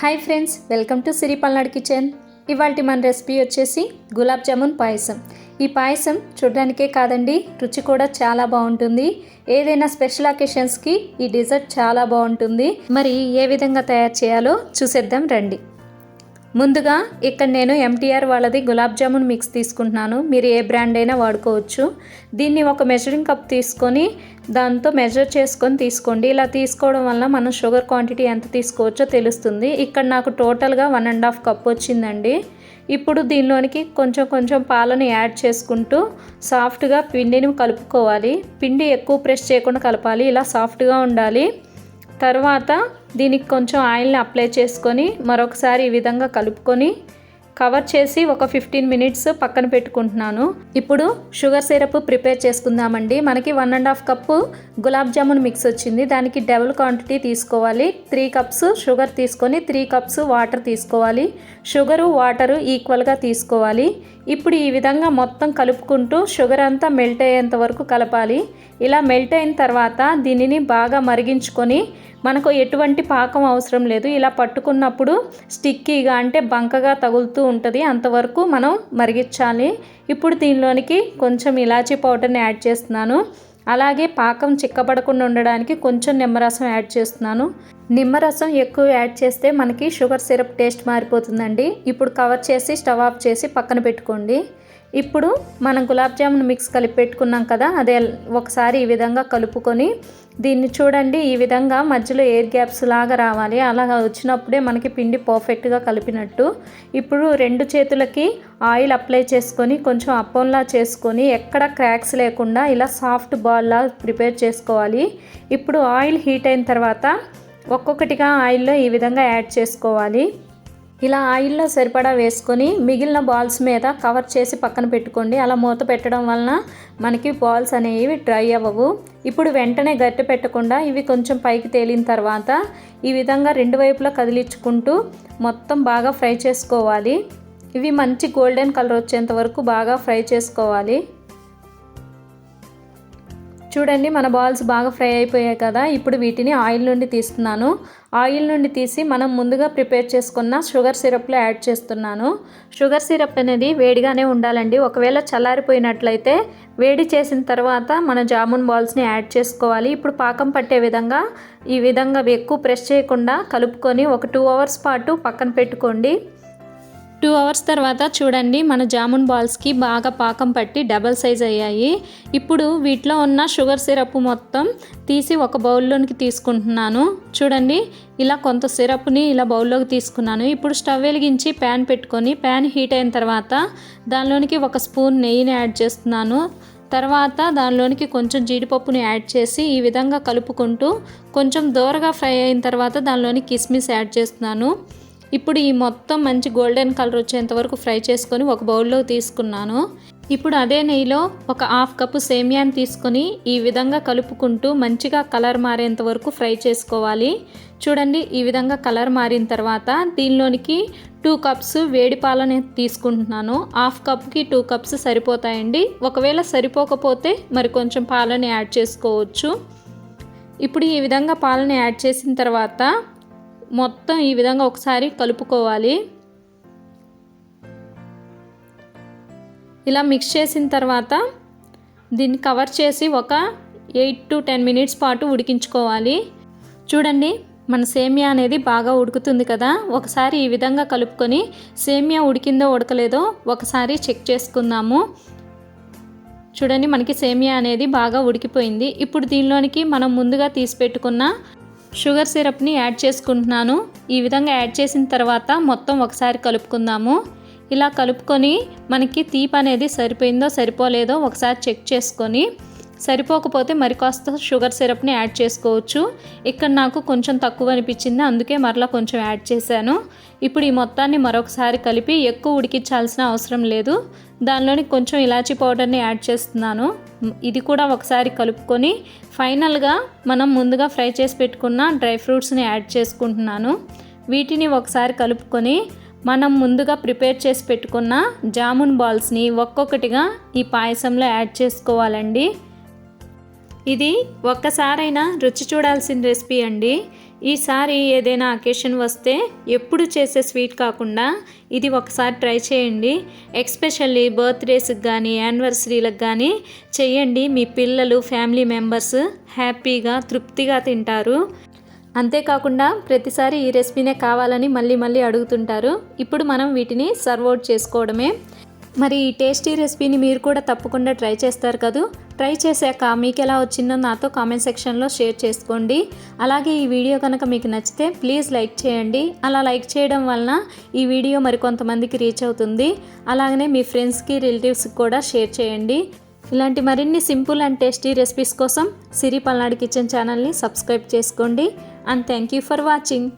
Hi friends welcome to Siri Palnadu kitchen ఇవాళ మన recipe వచ్చేసి గులాబ్ జామున్ పాయసం. ఈ పాయసం చూడడానికే కాదండి రుచి కూడా చాలా బాగుంటుంది. ఏదైనా స్పెషల్ అకేషన్స్కి ఈ డిజర్ట్ చాలా బాగుంటుంది. మరి ఏ విధంగా తయారు చేయాలో చూసేద్దాం రండి. ముందుగా ఇక్కడ నేను ఎంటీఆర్ వాళ్ళది గులాబ్ జామున్ మిక్స్ తీసుకుంటున్నాను. మీరు ఏ బ్రాండ్ అయినా వాడుకోవచ్చు. దీన్ని ఒక మెజరింగ్ కప్ తీసుకొని దాంతో మెజర్ చేసుకొని తీసుకోండి. ఇలా తీసుకోవడం వల్ల మనం షుగర్ క్వాంటిటీ ఎంత తీసుకోవచ్చో తెలుస్తుంది. ఇక్కడ నాకు టోటల్గా వన్ అండ్ హాఫ్ కప్ వచ్చిందండి. ఇప్పుడు దీనిలోనికి కొంచెం కొంచెం పాలను యాడ్ చేసుకుంటూ సాఫ్ట్గా పిండిని కలుపుకోవాలి. పిండి ఎక్కువ ప్రెస్ చేయకుండా కలపాలి. ఇలా సాఫ్ట్గా ఉండాలి. తర్వాత దీనికి కొంచెం ఆయిల్ని అప్లై చేసుకొని మరొకసారి ఈ విధంగా కలుపుకొని కవర్ చేసి ఒక ఫిఫ్టీన్ మినిట్స్ పక్కన పెట్టుకుంటున్నాను. ఇప్పుడు షుగర్ సిరప్ ప్రిపేర్ చేసుకుందామండి. మనకి one and half cup gulab jamun mix వచ్చింది. దానికి డబుల్ క్వాంటిటీ తీసుకోవాలి. త్రీ కప్స్ షుగర్ తీసుకొని త్రీ కప్స్ వాటర్ తీసుకోవాలి. షుగరు వాటరు ఈక్వల్గా తీసుకోవాలి. ఇప్పుడు ఈ విధంగా మొత్తం కలుపుకుంటూ షుగర్ అంతా మెల్ట్ అయ్యేంత వరకు కలపాలి. ఇలా మెల్ట్ అయిన తర్వాత దీనిని బాగా మరిగించుకొని మనకు ఎటువంటి పాకం అవసరం లేదు. ఇలా పట్టుకున్నప్పుడు స్టిక్కీగా అంటే బంకగా తగులుతూ ఉంటుంది. అంతవరకు మనం మరిగించాలి. ఇప్పుడు దీనిలోనికి కొంచెం ఇలాచీ పౌడర్ని యాడ్ చేస్తున్నాను. అలాగే పాకం చిక్కబడకుండా ఉండడానికి కొంచెం నిమ్మరసం యాడ్ చేస్తున్నాను. నిమ్మరసం ఎక్కువ యాడ్ చేస్తే మనకి షుగర్ సిరప్ టేస్ట్ మారిపోతుందండి. ఇప్పుడు కవర్ చేసి స్టవ్ ఆఫ్ చేసి పక్కన పెట్టుకోండి. ఇప్పుడు మనం గులాబ్ జామున్ మిక్స్ కలిపి పెట్టుకున్నాం కదా అదే ఒకసారి ఈ విధంగా కలుపుకొని దీన్ని చూడండి ఈ విధంగా మధ్యలో ఎయిర్ గ్యాప్స్ లాగా రావాలి. అలా వచ్చినప్పుడే మనకి పిండి పర్ఫెక్ట్గా కలిపినట్టు. ఇప్పుడు రెండు చేతులకి ఆయిల్ అప్లై చేసుకొని కొంచెం అప్పంలా చేసుకొని ఎక్కడ క్రాక్స్ లేకుండా ఇలా సాఫ్ట్ బాల్లా ప్రిపేర్ చేసుకోవాలి. ఇప్పుడు ఆయిల్ హీట్ అయిన తర్వాత ఒక్కొక్కటిగా ఆయిల్లో ఈ విధంగా యాడ్ చేసుకోవాలి. ఇలా ఆయిల్లో సరిపడా వేసుకొని మిగిలిన బాల్స్ మీద కవర్ చేసి పక్కన పెట్టుకోండి. అలా మూత పెట్టడం వలన మనకి బాల్స్ అనేవి డ్రై అవ్వవు. ఇప్పుడు వెంటనే గట్టి పెట్టకుండా ఇవి కొంచెం పైకి తేలిన తర్వాత ఈ విధంగా రెండు వైపులా కదిలించుకుంటూ మొత్తం బాగా ఫ్రై చేసుకోవాలి. ఇవి మంచి గోల్డెన్ కలర్ వచ్చేంత వరకు బాగా ఫ్రై చేసుకోవాలి. చూడండి మన బాల్స్ బాగా ఫ్రై అయిపోయాయి కదా. ఇప్పుడు వీటిని ఆయిల్ నుండి తీస్తున్నాను ఆయిల్ నుండి తీసి మనం ముందుగా ప్రిపేర్ చేసుకున్న షుగర్ సిరప్లో యాడ్ చేస్తున్నాను. షుగర్ సిరప్ అనేది వేడిగానే ఉండాలండి. ఒకవేళ చల్లారిపోయినట్లయితే వేడి చేసిన తర్వాత మన జామున్ బాల్స్ని యాడ్ చేసుకోవాలి. ఇప్పుడు పాకం పట్టే విధంగా ఈ విధంగా ఎక్కువ ప్రెస్ చేయకుండా కలుపుకొని ఒక టూ అవర్స్ పాటు పక్కన పెట్టుకోండి. టూ అవర్స్ తర్వాత చూడండి మన జామున్ బాల్స్కి బాగా పాకం పట్టి డబల్ సైజ్ అయ్యాయి. ఇప్పుడు వీటిలో ఉన్న షుగర్ సిరప్ మొత్తం తీసి ఒక బౌల్లోనికి తీసుకుంటున్నాను. చూడండి ఇలా కొంత సిరప్ని ఇలా బౌల్లోకి తీసుకున్నాను. ఇప్పుడు స్టవ్ వెలిగించి ప్యాన్ పెట్టుకొని ప్యాన్ హీట్ అయిన తర్వాత దానిలోనికి ఒక స్పూన్ నెయ్యిని యాడ్ చేస్తున్నాను. తర్వాత దానిలోనికి కొంచెం జీడిపప్పుని యాడ్ చేసి ఈ విధంగా కలుపుకుంటూ కొంచెం దోరగా ఫ్రై అయిన తర్వాత దానిలోని కిస్మిస్ యాడ్ చేస్తున్నాను. ఇప్పుడు ఈ మొత్తం మంచి గోల్డెన్ కలర్ వచ్చేంత వరకు ఫ్రై చేసుకొని ఒక బౌల్లో తీసుకున్నాను. ఇప్పుడు అదే నెయ్యిలో ఒక హాఫ్ కప్పు సేమియాని తీసుకొని ఈ విధంగా కలుపుకుంటూ మంచిగా కలర్ మారేంత వరకు ఫ్రై చేసుకోవాలి. చూడండి ఈ విధంగా కలర్ మారిన తర్వాత దీనిలోనికి టూ కప్స్ వేడి పాలని తీసుకుంటున్నాను. హాఫ్ కప్కి టూ కప్స్ సరిపోతాయండి. ఒకవేళ సరిపోకపోతే మరి కొంచెం పాలని యాడ్ చేసుకోవచ్చు. ఇప్పుడు ఈ విధంగా పాలని యాడ్ చేసిన తర్వాత మొత్తం ఈ విధంగా ఒకసారి కలుపుకోవాలి. ఇలా మిక్స్ చేసిన తర్వాత దీన్ని కవర్ చేసి ఒక ఎయిట్ టు టెన్ మినిట్స్ పాటు ఉడికించుకోవాలి. చూడండి మన సేమియా అనేది బాగా ఉడుకుతుంది కదా. ఒకసారి ఈ విధంగా కలుపుకొని సేమియా ఉడికిందో ఉడకలేదో ఒకసారి చెక్ చేసుకుందాము. చూడండి మనకి సేమియా అనేది బాగా ఉడికిపోయింది. ఇప్పుడు దీనిలోనికి మనం ముందుగా తీసి పెట్టుకున్న షుగర్ సిరప్ని యాడ్ చేసుకుంటున్నాను. ఈ విధంగా యాడ్ చేసిన తర్వాత మొత్తం ఒకసారి కలుపుకుందాము. ఇలా కలుపుకొని మనకి తీపి అనేది సరిపోయిందో సరిపోలేదో ఒకసారి చెక్ చేసుకొని సరిపోకపోతే మరికాస్త షుగర్ సిరప్ని యాడ్ చేసుకోవచ్చు. ఇక్కడ నాకు కొంచెం తక్కువ అనిపించింది అందుకే మరలా కొంచెం యాడ్ చేశాను. ఇప్పుడు ఈ మొత్తాన్ని మరొకసారి కలిపి ఎక్కువ ఉడికించాల్సిన అవసరం లేదు. దానిలోని కొంచెం ఇలాచీ పౌడర్ని యాడ్ చేస్తున్నాను. ఇది కూడా ఒకసారి కలుపుకొని ఫైనల్గా మనం ముందుగా ఫ్రై చేసి పెట్టుకున్న డ్రై ఫ్రూట్స్ని యాడ్ చేసుకుంటున్నాను. వీటిని ఒకసారి కలుపుకొని మనం ముందుగా ప్రిపేర్ చేసి పెట్టుకున్న జామున్ బాల్స్ని ఒక్కొక్కటిగా ఈ పాయసంలో యాడ్ చేసుకోవాలండి. ఇది ఒక్కసారైనా రుచి చూడాల్సిన రెసిపీ అండి. ఈసారి ఏదైనా అకేషన్ వస్తే ఎప్పుడు చేసే స్వీట్ కాకుండా ఇది ఒకసారి ట్రై చేయండి. ఎక్స్పెషల్లీ బర్త్డేస్కి కానీ యానివర్సరీలకు కానీ చేయండి. మీ పిల్లలు ఫ్యామిలీ మెంబర్స్ హ్యాపీగా తృప్తిగా తింటారు. అంతేకాకుండా ప్రతిసారి ఈ రెసిపీనే కావాలని మళ్ళీ మళ్ళీ అడుగుతుంటారు. ఇప్పుడు మనం వీటిని సర్వ్ అవుట్ చేసుకోవడమే. మరి ఈ టేస్టీ రెసిపీని మీరు కూడా తప్పకుండా ట్రై చేస్తారు కదూ? ట్రై చేశాక మీకు ఎలా వచ్చిందో నాతో కామెంట్ సెక్షన్లో షేర్ చేసుకోండి. అలాగే ఈ వీడియో కనుక మీకు నచ్చితే ప్లీజ్ లైక్ చేయండి. అలా లైక్ చేయడం వలన ఈ వీడియో మరికొంతమందికి రీచ్ అవుతుంది. అలాగనే మీ ఫ్రెండ్స్కి రిలేటివ్స్కి కూడా షేర్ చేయండి. ఇలాంటి మరిన్ని సింపుల్ అండ్ టేస్టీ రెసిపీస్ కోసం సిరి పల్నాడు కిచెన్ ఛానల్ని సబ్స్క్రైబ్ చేసుకోండి. And thank you for watching.